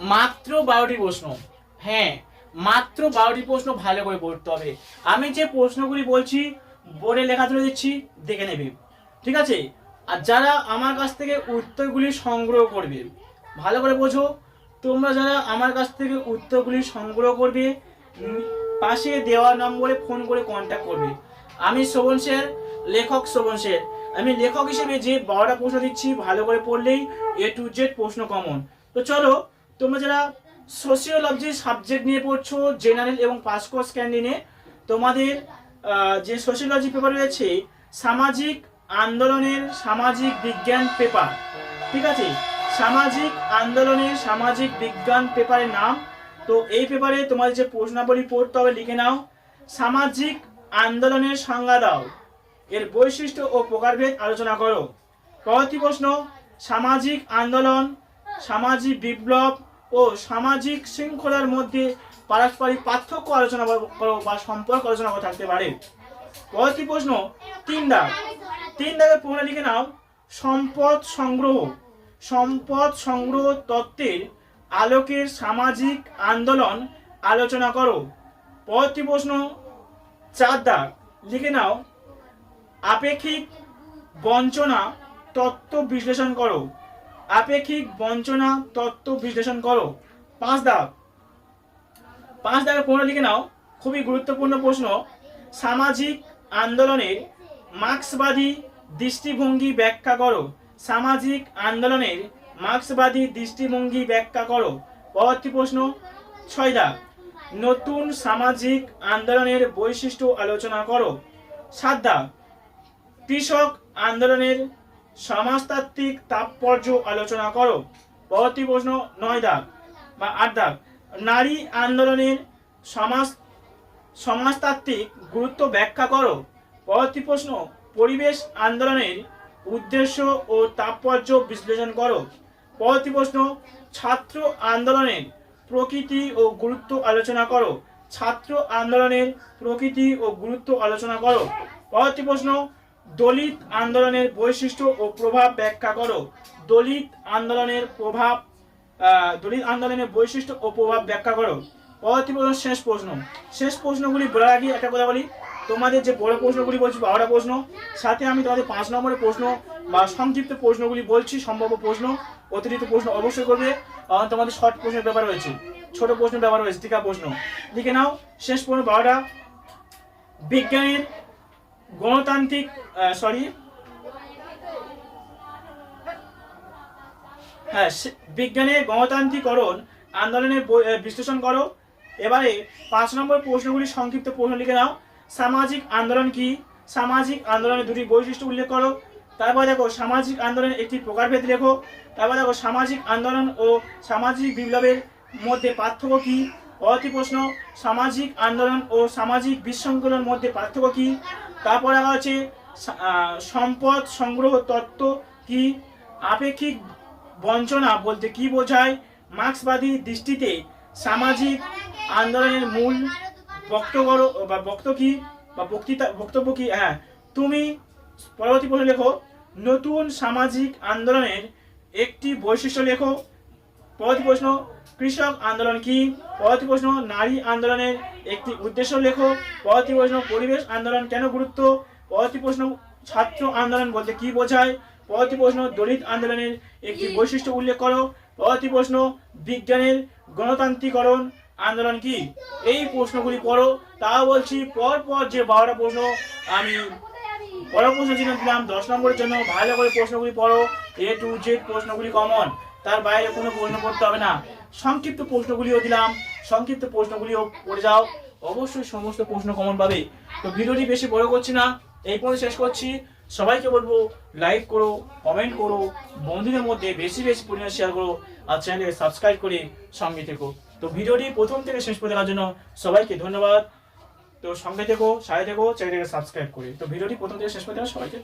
মাত্র বারোটি প্রশ্ন। হ্যাঁ মাত্র বারোটি প্রশ্ন ভালো করে পড়তে হবে। আমি যে প্রশ্নগুলি বলছি, বোর্ডে লেখা তুলে দিচ্ছি, দেখে নেবে। ঠিক আছে? আর যারা আমার কাছ থেকে উত্তরগুলি সংগ্রহ করবে, ভালো করে বোঝো। তোমরা যারা আমার কাছ থেকে উত্তরগুলি সংগ্রহ করবে পাশে দেওয়া নম্বরে ফোন করে কন্ট্যাক্ট করবে। আমি শোভন স্যার লেখক শোভন স্যার আমি লেখক হিসেবে যে বারোটা প্রশ্ন দিচ্ছি, ভালো করে পড়লেই এ টু জেড প্রশ্ন কমন তো চলো তোমরা যারা সোশিওলজি সাবজেক্ট নিয়ে পড়ছো জেনারেল এবং পাস কোর্স ক্যান্ডিনে তোমাদের যে সোশিওলজি পেপার রয়েছে, সামাজিক আন্দোলনের সামাজিক বিজ্ঞান পেপার ঠিক আছে? সামাজিক আন্দোলনের সামাজিক বিজ্ঞান পেপারের নাম। তো এই পেপারে তোমাদের যে প্রশ্নাবলী পড়তে হবে, লিখে নাও। সামাজিক আন্দোলনের সংজ্ঞা দাও। এর বৈশিষ্ট্য ও প্রকারভেদ আলোচনা করো। পরবর্তী প্রশ্ন, সামাজিক আন্দোলন, সামাজিক বিপ্লব ও সামাজিক শৃঙ্খলার মধ্যে পারস্পরিক পার্থক্য আলোচনা করো বা সম্পর্ক আলোচনা করা থাকতে পারে। পরবর্তী প্রশ্ন, তিন দাগ। তিন দাগের প্রশ্ন লিখে নাও। সম্পদ সংগ্রহ। সম্পদ সংগ্রহ তত্ত্বের আলোকের সামাজিক আন্দোলন আলোচনা করো। পরবর্তী প্রশ্ন, চার দাগ। লিখে নাও। আপেক্ষিক বঞ্চনা তত্ত্ব বিশ্লেষণ করো। আপেক্ষিক বঞ্চনা তত্ত্ব বিশ্লেষণ করো। পাঁচ দাগ। পাঁচ দাগের প্রশ্ন লিখে নাও। খুবই গুরুত্বপূর্ণ প্রশ্ন। সামাজিক আন্দোলনের মার্ক্সবাদী দৃষ্টিভঙ্গি ব্যাখ্যা করো। সামাজিক আন্দোলনের মার্ক্সবাদী দৃষ্টিভঙ্গি ব্যাখ্যা করো। পরবর্তী প্রশ্ন, ছয় দাগ। নতুন সামাজিক আন্দোলনের বৈশিষ্ট্য আলোচনা করো। সাত দাগ। কৃষক আন্দোলনের সমাজতাত্ত্বিক তাৎপর্য আলোচনা করো। পরবর্তী প্রশ্ন, নয় দাগ বা আট দাগ। নারী আন্দোলনের সমাজ, সমাজতাত্ত্বিক গুরুত্ব ব্যাখ্যা করো। পরবর্তী প্রশ্ন, পরিবেশ আন্দোলনের উদ্দেশ্য ও তাৎপর্য বিশ্লেষণ করো। পরবর্তী প্রশ্ন, ছাত্র আন্দোলনের প্রকৃতি ও গুরুত্ব আলোচনা করো। ছাত্র আন্দোলনের প্রকৃতি ও গুরুত্ব আলোচনা করো। পরবর্তী প্রশ্ন দলিত আন্দোলনের বৈশিষ্ট্য ও প্রভাব ব্যাখ্যা করো। দলিত আন্দোলনের প্রভাব দলিত আন্দোলনের বৈশিষ্ট্য ও প্রভাব ব্যাখ্যা করো। পরবর্তী প্রশ্ন, শেষ প্রশ্ন। শেষ প্রশ্নগুলি বলার আগে একটা কথা বলি। তোমাদের যে বড় প্রশ্নগুলি বলছি বারোটা প্রশ্ন, সাথে আমি তোমাদের পাঁচ নম্বরের প্রশ্ন বা সংক্ষিপ্ত প্রশ্নগুলি বলছি, সম্ভাব্য প্রশ্ন, অতিরিক্ত প্রশ্ন অবশ্যই করবে। তোমাদের শর্ট প্রশ্নের ব্যাপার রয়েছে, ছোট প্রশ্নের ব্যাপার রয়েছে টিকা প্রশ্ন। লিখে নাও, শেষ প্রশ্ন বারোটা। বিজ্ঞানের গণতান্ত্রিক সরি হ্যাঁ বিজ্ঞানের গণতান্ত্রিকরণ আন্দোলনের বিশ্লেষণ করো। এবারে পাঁচ নম্বর প্রশ্নগুলি সংক্ষিপ্ত প্রশ্ন লিখে নাও। সামাজিক আন্দোলন কি? সামাজিক আন্দোলনের দুটি বৈশিষ্ট্য উল্লেখ করো। তারপর দেখো, সামাজিক আন্দোলনের একটি প্রকারভেদ লেখো। তারপর দেখো, সামাজিক আন্দোলন ও সামাজিক বিপ্লবের মধ্যে পার্থক্য কি? পরবর্তী প্রশ্ন সামাজিক আন্দোলন ও সামাজিক বিশৃঙ্খলার মধ্যে পার্থক্য কি? তারপর আহ, সম্পদ সংগ্রহ তত্ত্ব কি? আপেক্ষিক বঞ্চনা বলতে কি বোঝায়? মার্ক্সবাদী দৃষ্টিতে সামাজিক আন্দোলনের মূল বক্তব্য বা বক্তব্য কি? বা বক্তৃতা বক্তব্য কি? হ্যাঁ তুমি পরবর্তী প্রশ্ন লেখো নতুন সামাজিক আন্দোলনের একটি বৈশিষ্ট্য লেখো। পরবর্তী প্রশ্ন, কৃষক আন্দোলন কি? পরবর্তী প্রশ্ন, নারী আন্দোলনের একটি উদ্দেশ্য লেখো। পরবর্তী প্রশ্ন, পরিবেশ আন্দোলন কেন গুরুত্ব? পরবর্তী প্রশ্ন, ছাত্র আন্দোলন বলতে কি বোঝায়? পরবর্তী প্রশ্ন, দলিত আন্দোলনের একটি বৈশিষ্ট্য উল্লেখ করো। পরবর্তী প্রশ্ন, বিজ্ঞানের গণতান্ত্রিকরণ আন্দোলন কি? এই প্রশ্নগুলি পড়ো। তা বলছি পর পর যে বারোটা প্রশ্ন আমি বড় প্রশ্ন চিহ্ন দিলাম, দশ নম্বরের জন্য ভালো করে প্রশ্নগুলি পড়ো। এ টু জেড প্রশ্নগুলি কমন তার বাইরে কোনো প্রশ্ন করতে হবে না। সংক্ষিপ্ত প্রশ্নগুলিও দিলাম। সংক্ষিপ্ত প্রশ্নগুলিও পড়ে যাও। অবশ্যই সমস্ত প্রশ্ন কমন পাবে। তো ভিডিওটি বেশি বড় করছি না, এই পর্যন্ত শেষ করছি। সবাইকে বলব লাইক করো কমেন্ট করো, বন্ধুদের মধ্যে বেশি বেশি পরিমাণে শেয়ার করো, আর চ্যানেলকে সাবস্ক্রাইব করে সঙ্গে থেকো। তো ভিডিওটি প্রথম থেকে শেষ দেখার জন্য সবাইকে ধন্যবাদ। তো সঙ্গে থেকো, সাথে থেকো চ্যানেলটাকে সাবস্ক্রাইব করে। তো ভিডিওটি প্রথম থেকে শেষ পর্যন্ত সবাইকে